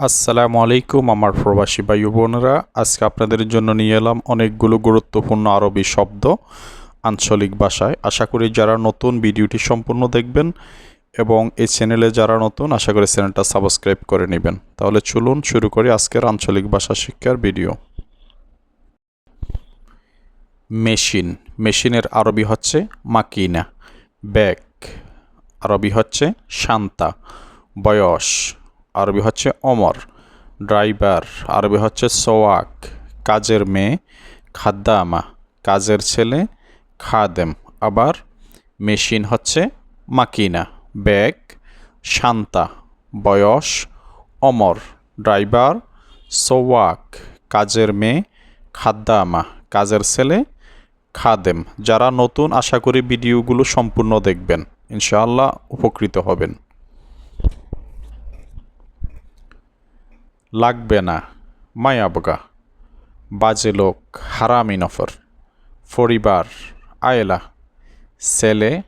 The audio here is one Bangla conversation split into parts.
আসসালামু আলাইকুম আমার প্রবাসী ও বোনেরা। আজকে আপনাদের জন্য নিয়ে এলাম অনেকগুলো গুরুত্বপূর্ণ আরবি শব্দ আঞ্চলিক ভাষায়। আশা করি যারা নতুন ভিডিওটি সম্পূর্ণ দেখবেন এবং এই চ্যানেলে যারা নতুন, আশা করি চ্যানেলটা সাবস্ক্রাইব করে নেবেন। তাহলে চলুন শুরু করি আজকের আঞ্চলিক ভাষা শিক্ষার ভিডিও। মেশিন। মেশিনের আরবি হচ্ছে মাকিনা, ব্যাগ। আরবি হচ্ছে শান্তা, বয়স। আরবি হচ্ছে অমর ড্রাইভার। আরবি হচ্ছে সোয়াক, কাজের মেয়ে, খাদ্দামা, কাজের ছেলে, খাদেম। আবার মেশিন হচ্ছে মাকিনা, ব্যাগ, শান্তা, বয়স অমর ড্রাইভার, সোয়াক, কাজের মেয়ে, খাদ্দামা, কাজের ছেলে, খাদেম। যারা নতুন, আশা করি ভিডিওগুলো সম্পূর্ণ দেখবেন। ইনশাআল্লাহ উপকৃত হবেন। লাগবে না। মায়াবগা বাজে লোক, হারামি নফর। পরিবার, আয়লা। ছেলে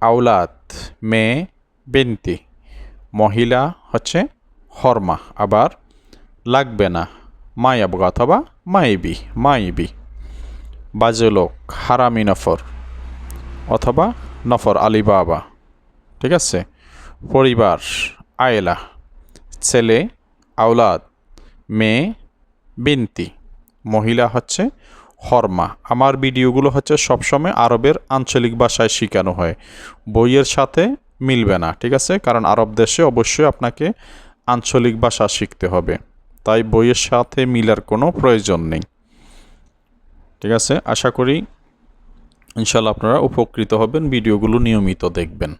আউলাদ মেয়ে, বেন্তি। মহিলা হচ্ছে হরমা, আবার লাগবে না। মায়াবগা অথবা মাইবি মাইবি। বাজে লোক, হারামি নফর। অথবা নফর আলী বাবা। ঠিক আছে? পরিবার, আয়লা। ছেলে আওলাদ, মেয়ে, বিনতি। মহিলা হচ্ছে হরমা। আমার ভিডিওগুলো হচ্ছে সবসময় আরবের আঞ্চলিক ভাষায় শেখানো হয়। বইয়ের সাথে মিলবে না, ঠিক আছে? কারণ আরব দেশে অবশ্যই আপনাকে আঞ্চলিক ভাষা শিখতে হবে। তাই বইয়ের সাথে মিলার কোনো প্রয়োজন নেই। ঠিক আছে? আশা করি ইনশাল্লাহ আপনারা উপকৃত হবেন, ভিডিওগুলো নিয়মিত দেখবেন।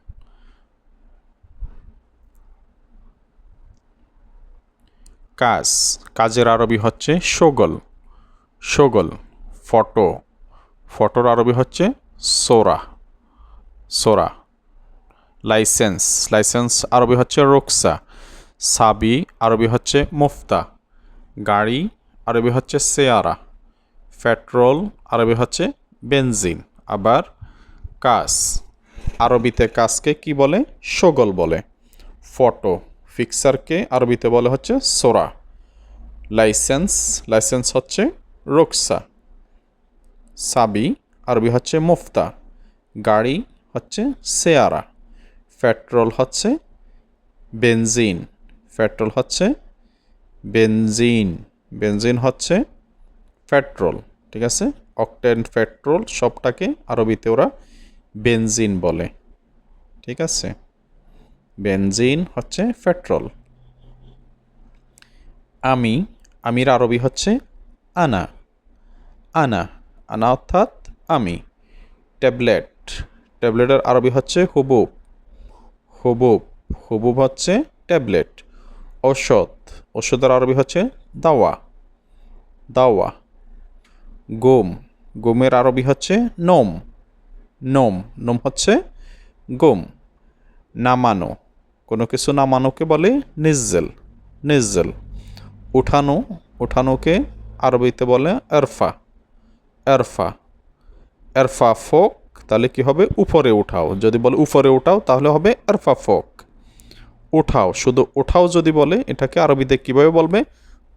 কাজ। কাজের আরবি হচ্ছে শোগল শোগল ফটো। ফটোর আরবি হচ্ছে সোরা। সোরা। লাইসেন্স। লাইসেন্স আরবি হচ্ছে রোকসা। সাবি আরবি হচ্ছে মুফতা। গাড়ি আরবি হচ্ছে সেয়ারা। পেট্রোল আরবি হচ্ছে বেনজিন। আবার কাজ। আরবিতে কাজকে কি বলে? শোগল বলে। ফটো। ফিক্সারকে আরবিতে বলে হচ্ছে সোরা। লাইসেন্স লাইসেন্স হচ্ছে রোকসা। সাবি, আরবি হচ্ছে মুফতা। গাড়ি হচ্ছে সেয়ারা। পেট্রোল হচ্ছে বেনজিন। পেট্রোল হচ্ছে বেনজিন। বেনজিন হচ্ছে পেট্রোল, ঠিক আছে? অকটেন পেট্রোল সবটাকে আরবিতে ওরা বেনজিন বলে, ঠিক আছে? বেনজিন হচ্ছে পেট্রোল। আমি, আমির আরবি হচ্ছে আনা। আনা আনা অর্থাৎ আমি। ট্যাবলেট, ট্যাবলেটের আরবি হচ্ছে হুবুব। হুবুব হুবুব হচ্ছে ট্যাবলেট। ঔষধ ওষুধের আরবি হচ্ছে দাওয়া। দাওয়া। গোম, গোমের আরবি হচ্ছে নোম। নোম নোম হচ্ছে গোম। নামানো। কোনো কিছু নামানোকে বলে নিজ্জেল নিজ্জেল। উঠানো, উঠানোকে আরবিতে বলে এরফা এরফা। এরফা ফোক, তাহলে কি হবে? উপরে উঠাও। যদি বলে উপরে উঠাও, তাহলে হবে এরফা ফোক। উঠাও, শুধু উঠাও যদি বলে, এটাকে আরবিতে কীভাবে বলবে?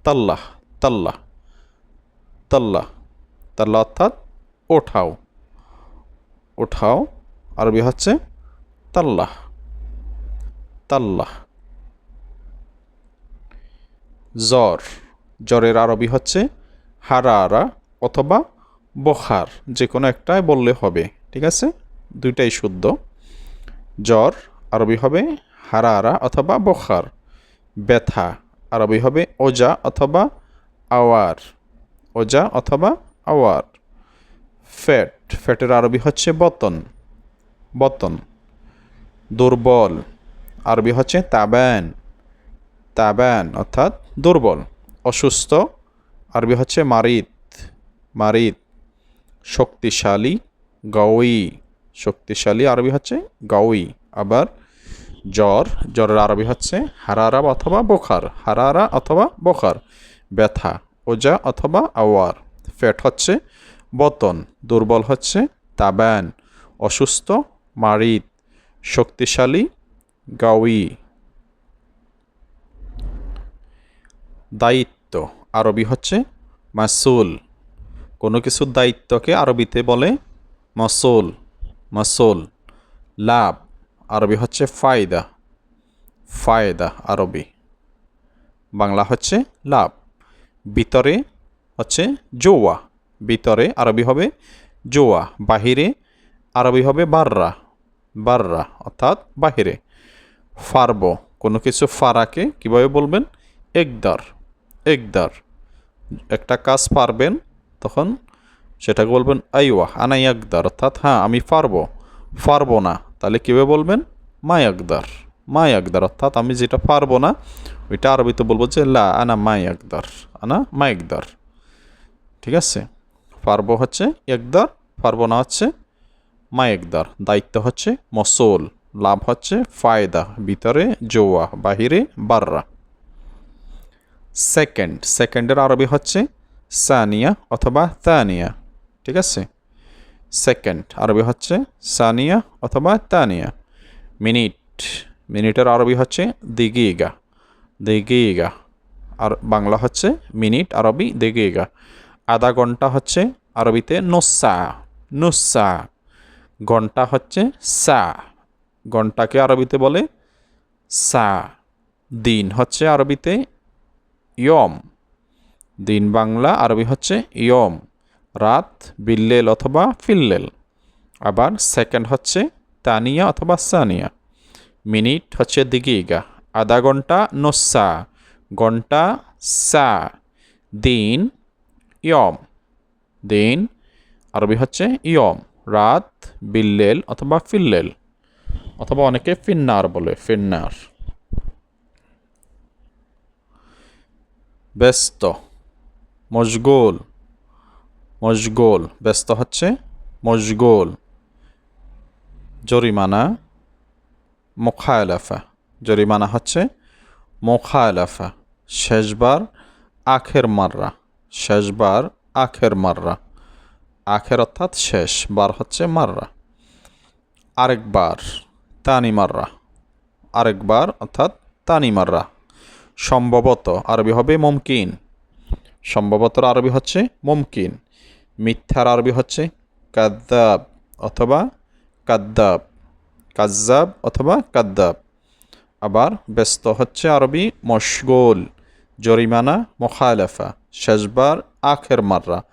তাল্লাহ তাল্লাহ তাল্লাহ। তাল্লাহ অর্থাৎ ওঠাও। ওঠাও, আরবি হচ্ছে তাল্লাহ। তাল্লাহ। জ্বর। জ্বরের আরবি হচ্ছে হারারা অথবা বখার যে কোনো একটাই বললে হবে, ঠিক আছে? দুইটাই শুদ্ধ। জ্বর আরবি হবে হারারা অথবা বখার। ব্যথা আরবি হবে ওজা অথবা আওয়ার। ওজা অথবা আওয়ার। ফ্যাট, ফ্যাটের আরবি হচ্ছে বতন। বতন। দুর্বল। আরবি হচ্ছে তাবান। তাবান অর্থাৎ দুর্বল, অসুস্থ। আরবি হচ্ছে মারিত মারিত শক্তিশালী, গাউই। শক্তিশালী আরবি হচ্ছে গাউই। আবার জ্বর, জ্বরের আরবি হচ্ছে হারারা অথবা বোখার। হারারা অথবা বোখার, ব্যথা, ওজা অথবা আওয়ার। ফ্যাট হচ্ছে বতন, দুর্বল হচ্ছে তাবান। অসুস্থ মারিত শক্তিশালী গাউই দায়িত্ব আরবি হচ্ছে মাসুল। কোনো কিছুর দায়িত্বকে আরবিতে বলে মসুল মসুল। লাভ আরবি হচ্ছে ফায়দা ফায়দা আরবি। বাংলা হচ্ছে লাভ। ভিতরে হচ্ছে জোয়া, ভিতরে আরবি হবে জোয়া, বাহিরে আরবি হবে বাররা বাররা অর্থাৎ বাহিরে। ফারবো। কোনো কিছু ফারাকে কীভাবে বলবেন? একদার একদার। একটা কাজ পারবেন তখন সেটাকে বলবেন আইওয়া আনাই একদার অর্থাৎ হ্যাঁ আমি পারব পারব না, তাহলে কীভাবে বলবেন? মাই একদার মাই একদার অর্থাৎ, আমি যেটা পারব না, ওইটা আরবিতে বলব যে লা, আনা মাই একদার আনা মাই একদার ঠিক আছে? পারব হচ্ছে একদার পারব না হচ্ছে মা একদার দায়িত্ব হচ্ছে মসল। লাভ হচ্ছে ফায়দা, ভিতরে জোয়া, বাহিরে বাররা। সেকেন্ড, সেকেন্ডের আরবি হচ্ছে সানিয়া অথবা তানিয়া, ঠিক আছে? সেকেন্ড, আরবি হচ্ছে সানিয়া অথবা তানিয়া। মিনিট, মিনিটের আরবি হচ্ছে দিগিগা দিগিগা। আর বাংলা হচ্ছে মিনিট, আরবি দিগিগা। আধা ঘণ্টা হচ্ছে আরবিতে নোসা নুসা ঘণ্টা হচ্ছে সা। ঘন্টাকে আরবিতে বলে সা, দিন হচ্ছে আরবিতে ইয়ম। দিন বাংলা, আরবি হচ্ছে ইয়ম। রাত, বিল্লেল অথবা ফিল্লেল। আবার সেকেন্ড হচ্ছে তানিয়া অথবা সানিয়া। মিনিট হচ্ছে দিগিগা। আধা ঘণ্টা নোসা। ঘণ্টা সা। দিন ইয়ম। দিন, আরবি হচ্ছে ইয়ম। রাত, বিল্লেল অথবা ফিল্লেল। অথবা অনেকে ফিন্নার বলে, ফিন্নার। ব্যস্ত, মশগোল মশগোল, ব্যস্ত হচ্ছে মশগোল, জরিমানা, মোখায়লাফা, জরিমানা হচ্ছে মোখায়লাফা, শেষবার আখের মাররা, শেষবার আখের মাররা, আখের অর্থাৎ শেষ বার হচ্ছে মাররা, আরেকবার। তানি মাররা। আরেকবার, অর্থাৎ তানি মাররা। সম্ভবত আরবি হবে মমকিন। সম্ভবত আরবি হচ্ছে মমকিন। মিথ্যার আরবি হচ্ছে কাদ্দাব অথবা কাদ্দাব। কাজ্জাব অথবা কাদ্দাব। আবার ব্যস্ত হচ্ছে আরবি মশগোল, জরিমানা, মোখালেফা, শেষবার, আখের মাররা।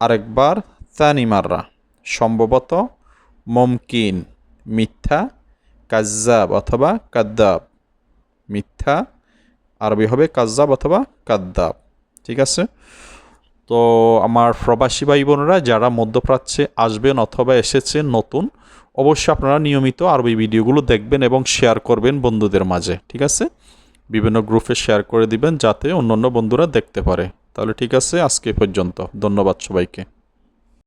আরেকবার, তানি মাররা। সম্ভবত মমকিন, মিথ্যা কাজ্জাব অথবা কাদ্দাব। মিথ্যা। আরবি হবে কাজ্জাব অথবা কাদ্দাব। ঠিক আছে? তো আমার প্রবাসী ভাই বোনেরা যারা মধ্যপ্রাচ্যে আসবেন অথবা এসেছেন নতুন, অবশ্যই আপনারা নিয়মিত আরবি ভিডিওগুলো দেখবেন এবং শেয়ার করবেন বন্ধুদের মাঝে। ঠিক আছে? বিভিন্ন গ্রুপে শেয়ার করে দিবেন যাতে অন্য অন্য বন্ধুরা দেখতে পারে। তাহলে ঠিক আছে, আজকে পর্যন্ত। ধন্যবাদ সবাইকে।